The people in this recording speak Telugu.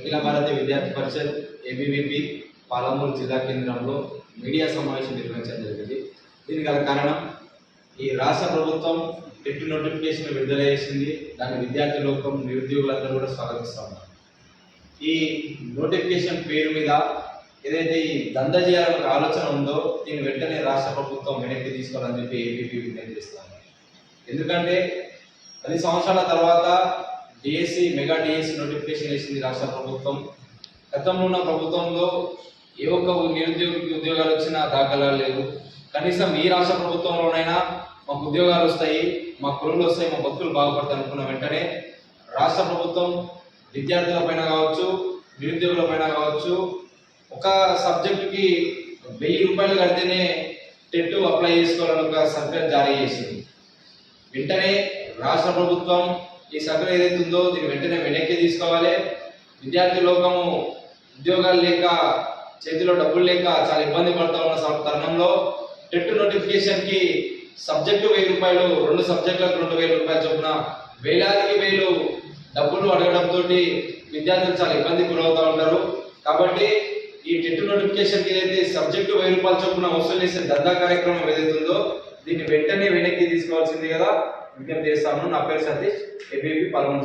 అఖిల భారతీయ విద్యార్థి పరిషత్ ఏబీవీపీ పాలమూరు జిల్లా కేంద్రంలో మీడియా సమావేశం నిర్వహించడం జరిగింది. దీనికి గల కారణం ఈ రాష్ట్ర ప్రభుత్వం టెట్ నోటిఫికేషన్ విడుదల చేసింది. దాని విద్యార్థి లోకం నిరుద్యోగులందరూ కూడా స్వాగతిస్తా ఉన్నారు ఈ నోటిఫికేషన్ పేరు మీద ఏదైతే ఈ దంద చేయాలనే ఆలోచన ఉందో దీన్ని వెంటనే రాష్ట్ర ప్రభుత్వం వెనక్కి తీసుకోవాలని చెప్పి ఏబీపీ విజ్ఞప్తి చేస్తాను ఎందుకంటే పది సంవత్సరాల తర్వాత డిఎస్సి మెగా డిఎస్సి నోటిఫికేషన్ వేసింది రాష్ట్ర ప్రభుత్వం. గతంలో ఉన్న ప్రభుత్వంలో ఏ ఒక్క నిరుద్యోగికి ఉద్యోగాలు వచ్చినా దాఖలాలు లేవు. కనీసం ఈ రాష్ట్ర ప్రభుత్వంలోనైనా మాకు ఉద్యోగాలు వస్తాయి మా కురులు వస్తాయి మా భక్తులు బాగుపడతాయి అనుకున్న వెంటనే రాష్ట్ర ప్రభుత్వం విద్యార్థుల పైన కావచ్చు నిరుద్యోగుల పైన కావచ్చు ఒక సబ్జెక్టుకి వెయ్యి రూపాయలు కడితేనే టెట్ అప్లై చేసుకోవాలని ఒక సర్కార్ జారీ చేసింది. వెంటనే రాష్ట్ర ప్రభుత్వం ఈ సంఘం ఏదైతే ఉందో దీన్ని వెంటనే వెనక్కి తీసుకోవాలి. విద్యార్థి లోకము ఉద్యోగాలు లేక చేతిలో డబ్బులు లేక చాలా ఇబ్బంది పడుతూ ఉన్న తరుణంలో టెట్ నోటిఫికేషన్కి సబ్జెక్టు వెయ్యి రూపాయలు రెండు సబ్జెక్టులకు రెండు వేల రూపాయలు చొప్పున వేలాదికి వేలు డబ్బులు అడగడంతో విద్యార్థులు చాలా ఇబ్బంది గురవుతూ ఉంటారు. కాబట్టి ఈ టెట్ నోటిఫికేషన్ ఏదైతే సబ్జెక్టు వెయ్యి రూపాయల చొప్పున వసూలు చేసే దద్దా కార్యక్రమం ఏదైతే ఉందో దీన్ని వెంటనే వెనక్కి తీసుకోవాల్సింది కదా. విజ్ఞప్తి చేస్తాను. నా పేరు సతీష్. ఏబీపీ పదమూడు